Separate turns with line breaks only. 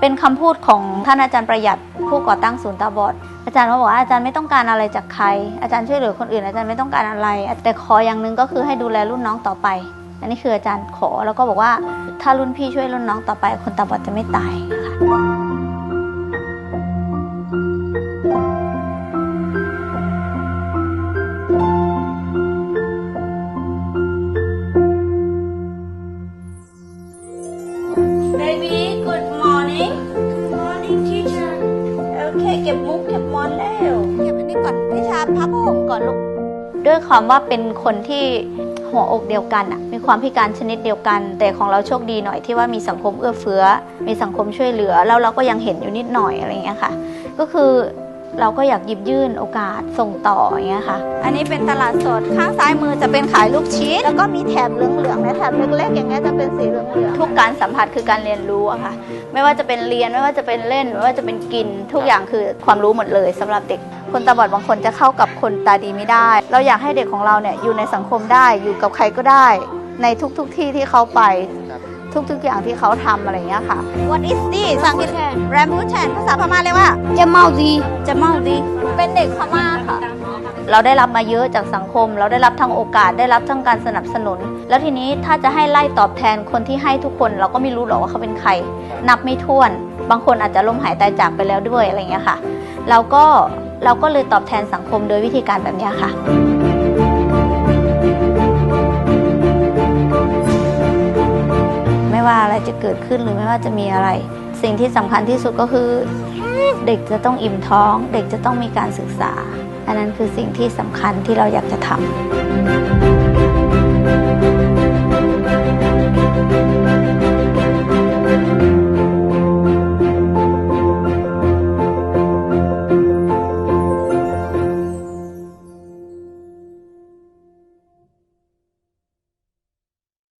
เป็นคำพูดของท่านอาจารย์ประหยัดผู้ก่อตั้งศูนย์ตาบอดอาจารย์เขาบอกว่าอาจารย์ไม่ต้องการอะไรจากใคร อาจารย์ช่วยเหลือคนอื่นอาจารย์ไม่ต้องการอะไร แต่ขออย่างหนึ่งก็คือให้ดูแลรุ่นน้องต่อไป อันนี้คืออาจารย์ขอแล้วก็บอกว่าถ้ารุ่นพี่ช่วยรุ่นน้องต่อไป คนตาบอดจะไม่ตายค่ะ Baby good morning
Morning, teacher.
โอเค เก็บมุกเก็บมอนแล้ว เก็บอันนี้ก่อนนิชาพับผ้าห่มก่อนลูก ด้วยความว่าเป็นคนที่หัวอกเดียวกันอะมีความพิการชนิดเดียวกัน แต่ของเราโชคดีหน่อยที่ว่ามีสังคมเอื้อเฟื้อ มีสังคมช่วยเหลือ แล้วเราก็ยังเห็นอยู่นิดหน่อยอะไรเงี้ยค่ะ ก็คือ เราก็อยากหยิบยื่นโอกาสส่งต่ออย่างเงี้ยค่ะ อันนี้เป็นตลาดสดข้างซ้ายมือจะเป็นขายลูกชิ้น แล้วก็มีแถบเหลืองๆในแถบเล็กๆอย่างเงี้ยจะเป็นสีเหลืองๆทุกการสัมผัสคือการเรียนรู้อะค่ะ ไม่ว่าจะเป็นเรียนไม่ว่าจะเป็นเล่นไม่ว่าจะเป็นกิน ทุกอย่างคือความรู้หมดเลยสำหรับเด็ก คนตาบอดบางคนจะเข้ากับคนตาดีไม่ได้ เราอยากให้เด็กของเราเนี่ยอยู่ในสังคมได้อยู่กับใครก็ได้ ในทุกๆทที่ที่เขาไป ทุกๆอย่างที่เขาทำอะไรอย่างเงี้ยค่ะ What is this สังกฤษแรมบูแชนภาษาพม่าเรียกว่า
จะเมาดี
จะเมาดี เป็นเด็กพม่าค่ะ เราได้รับมาเยอะจากสังคม เราได้รับทั้งโอกาสได้รับทั้งการสนับสนุน แล้วทีนี้ถ้าจะให้ไล่ตอบแทนคนที่ให้ทุกคน เราก็ไม่รู้หรอกว่าเขาเป็นใคร นับไม่ถ้วน บางคนอาจจะล้มหายตายจากไปแล้วด้วยอะไรอย่างเงี้ยค่ะ เราก็เราก็เลยตอบแทนสังคมโดยวิธีการแบบเนี้ยค่ะ กิดขึ้นหรือไม่ว่าจะมีอะไร สิ่งที่สำคัญที่สุดก็คือ เด็กจะต้องอิ่มท้อง เด็กจะต้องมีการศึกษา อันนั้นคือสิ่งที่สำคัญที่เราอยากจะทำ